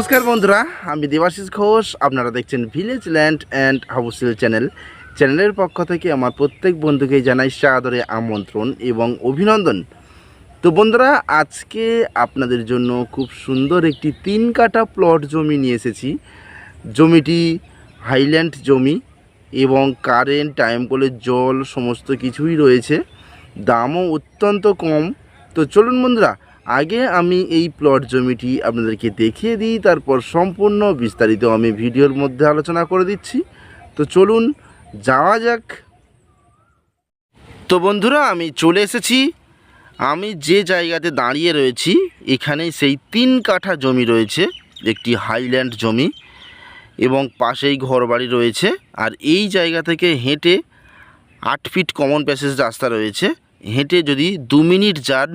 নমস্কার বন্ধুরা, আমি দেবাশিস ঘোষ। আপনারা দেখছেন ভিলেজ ল্যান্ড অ্যান্ড হাউসিল চ্যানেল চ্যানেলের পক্ষ থেকে আমার প্রত্যেক বন্ধুকে জানাই সাদরে আমন্ত্রণ এবং অভিনন্দন। তো বন্ধুরা, আজকে আপনাদের জন্য খুব সুন্দর একটি তিন কাটা প্লট জমি নিয়ে এসেছি। জমিটি হাইল্যান্ড জমি এবং কারেন্ট টাইম কলের জল, সমস্ত কিছুই রয়েছে। দামও অত্যন্ত কম। তো চলুন বন্ধুরা আগে আমি এই প্লট জমিটি আপনাদেরকে দেখিয়ে দিই, তারপর সম্পূর্ণ বিস্তারিত আমি ভিডিওর মধ্যে আলোচনা করে দিচ্ছি। তো চলুন যাওয়া যাক। তো বন্ধুরা, আমি চলে এসেছি। আমি যে জায়গাতে দাঁড়িয়ে রয়েছি এখানে সেই তিন কাঠা জমি রয়েছে, একটি হাইল্যান্ড জমি এবং পাশেই ঘরবাড়ি রয়েছে। আর এই জায়গা থেকে হেঁটে আট ফিট কমন প্যাসেজ রাস্তা রয়েছে। হেঁটে যদি দু মিনিট যান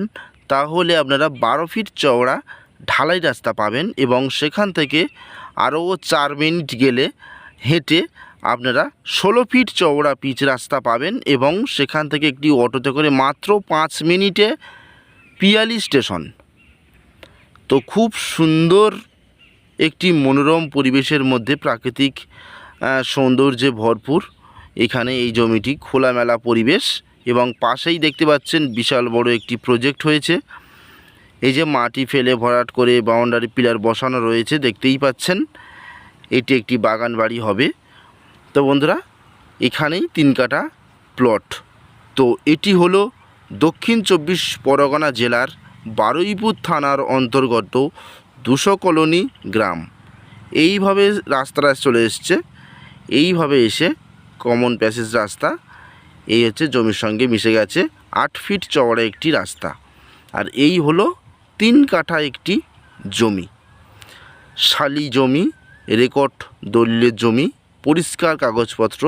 তাহলে আপনারা বারো ফিট চওড়া ঢালাই রাস্তা পাবেন এবং সেখান থেকে আরও চার মিনিট গেলে হেঁটে আপনারা ষোলো ফিট চওড়া পিচ রাস্তা পাবেন এবং সেখান থেকে একটি অটোতে করে মাত্র পাঁচ মিনিটে পিয়ালি স্টেশন। তো খুব সুন্দর একটি মনোরম পরিবেশের মধ্যে প্রাকৃতিক সৌন্দর্যে ভরপুর এখানে এই জমিটি খোলামেলা পরিবেশ। এবং পাশেই দেখতে পাচ্ছেন বিশাল বড় একটি প্রজেক্ট হয়েছে। এই যে মাটি ফেলে ভরাট করে বাউন্ডারি পিলার বসানো রয়েছে, দেখতেই পাচ্ছেন। এটি একটি বাগান বাড়ি হবে। তো বন্ধুরা, এখানেই তিন কাটা প্লট তো এটি হলো দক্ষিণ চব্বিশ পরগনা জেলার বারুইপুর থানার অন্তর্গত দুশো কলোনি গ্রাম। এইভাবে রাস্তাটা চলে এসছে। এইভাবে এসে কমন প্যাসেজ রাস্তা এই হচ্ছে জমির সঙ্গে মিশে গেছে আট ফিট চওড়া একটি রাস্তা। আর এই হলো তিন কাঠা একটি জমি। শালি জমি, রেকর্ড দলিলের জমি, পরিষ্কার কাগজপত্র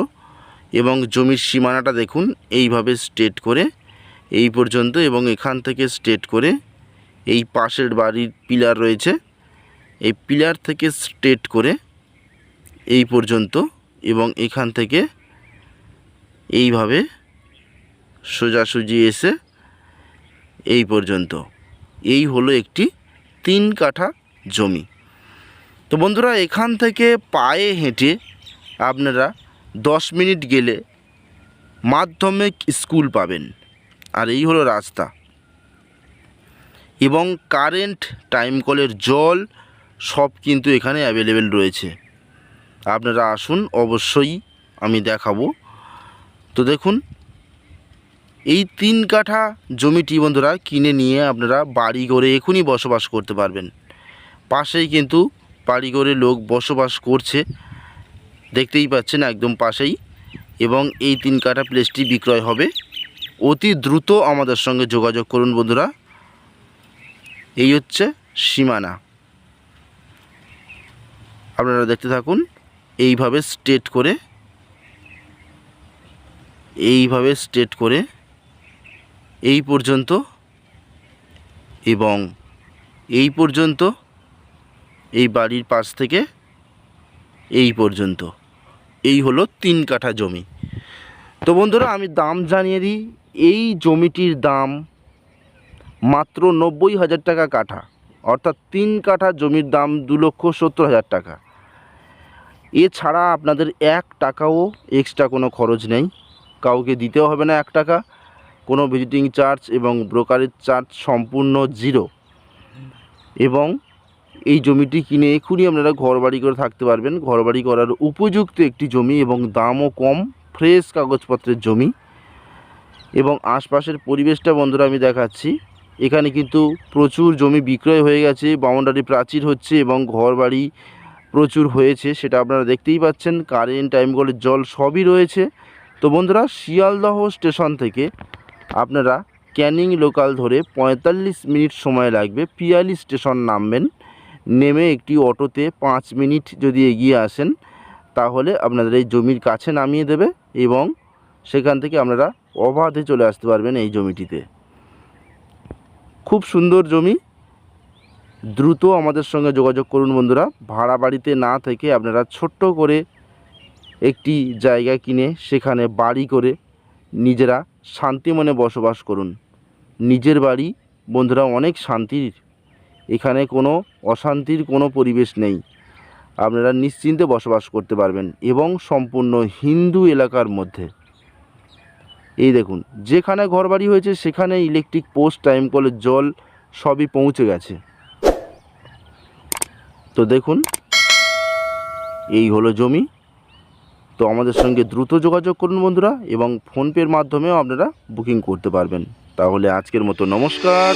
এবং জমির সীমানাটা দেখুন এইভাবে স্টেট করে, এই পর্যন্ত এবং এখান থেকে স্টেট করে এই পাশের বাড়ির পিলার রয়েছে। এই পিলার থেকে স্টেট করে এই পর্যন্ত এবং এখান থেকে এইভাবে সোজাসুজি এসে এই পর্যন্ত। এই হলো একটি তিন কাঠা জমি। তো বন্ধুরা, এখান থেকে পায়ে হেঁটে আপনারা দশ মিনিট গেলে মাধ্যমিক স্কুল পাবেন। আর এই হলো রাস্তা। এবং কারেন্ট, টাইম কলের জল সব কিন্তু এখানে অ্যাভেলেবেল রয়েছে। আপনারা আসুন, অবশ্যই আমি দেখাবো তো দেখুন, এই তিন কাঠা জমিটি বন্ধুরা কিনে নিয়ে আপনারা বাড়ি করে এখনই বসবাস করতে পারবেন। পাশেই কিন্তু বাড়ি করে লোক বসবাস করছে, দেখতেই পাচ্ছেন একদম পাশেই এবং এই তিন কাঠা প্লেসটি বিক্রয় হবে। অতি দ্রুত আমাদের সঙ্গে যোগাযোগ করুন বন্ধুরা। এই হচ্ছে সীমানা। আপনারা দেখতে থাকুন, এইভাবে স্ট্রেট করে এইভাবে স্ট্রেট করে এই পর্যন্ত এবং এই পর্যন্ত, এই বাড়ির পাশ থেকে এই পর্যন্ত। এই হলো তিন কাঠা জমি। তো বন্ধুরা, আমি দাম জানিয়ে দিই। এই জমিটির দাম মাত্র নব্বই হাজার টাকা কাঠা। অর্থাৎ তিন কাঠা জমির দাম দু লক্ষ সত্তর হাজার টাকা। এছাড়া আপনাদের এক টাকাও এক্সট্রা কোনো খরচ নেই। কাউকে দিতেও হবে না এক টাকা। কোনো ভিজিটিং চার্জ এবং ব্রোকারেজ চার্জ সম্পূর্ণ জিরো এবং এই জমিটি কিনে এক্ষুনি আপনারা ঘরবাড়ি করে থাকতে পারবেন। ঘরবাড়ি করার উপযুক্ত একটি জমি এবং দামও কম ফ্রেশ কাগজপত্রের জমি। এবং আশপাশের পরিবেশটা বন্ধুরা আমি দেখাচ্ছি। এখানে কিন্তু প্রচুর জমি বিক্রয় হয়ে গেছে বাউন্ডারি প্রাচীর হচ্ছে এবং ঘরবাড়ি প্রচুর হয়েছে, সেটা আপনারা দেখতেই পাচ্ছেন। কারেন্ট টাইম কলের জল সবই রয়েছে। তো বন্ধুরা, শিয়ালদহ স্টেশন থেকে আপনারা ক্যানিং লোকাল ধরে পঁয়তাল্লিশ মিনিট সময় লাগবে। পিয়ালি স্টেশন নামবেন, নেমে একটি অটোতে পাঁচ মিনিট যদি এগিয়ে আসেন, তাহলে আপনাদের এই জমির কাছে নামিয়ে দেবে এবং সেখান থেকে আপনারা অবাধে চলে আসতে পারবেন এই জমিটিতে। খুব সুন্দর জমি। দ্রুত আমাদের সঙ্গে যোগাযোগ করুন বন্ধুরা। ভাড়া বাড়িতে না থেকে আপনারা ছোট্ট করে একটি জায়গা কিনে সেখানে বাড়ি করে নিজেরা শান্তি মনে বসবাস করুন। নিজের বাড়ি, বন্ধুরা, অনেক শান্তির। এখানে কোনো অশান্তির কোনো পরিবেশ নেই। আপনারা নিশ্চিন্তে বসবাস করতে পারবেন এবং সম্পূর্ণ হিন্দু এলাকার মধ্যে। এই দেখুন, যেখানে ঘরবাড়ি হয়েছে, সেখানে ইলেকট্রিক পোস্ট টাইম কলের জল সবই পৌঁছে গেছে। তো দেখুন, এই হলো জমি। তো আমাদের সঙ্গে দ্রুত যোগাযোগ করুন বন্ধুরা এবং ফোনপের মাধ্যমেও আপনারা বুকিং করতে পারবেন। তাহলে আজকের মতো নমস্কার।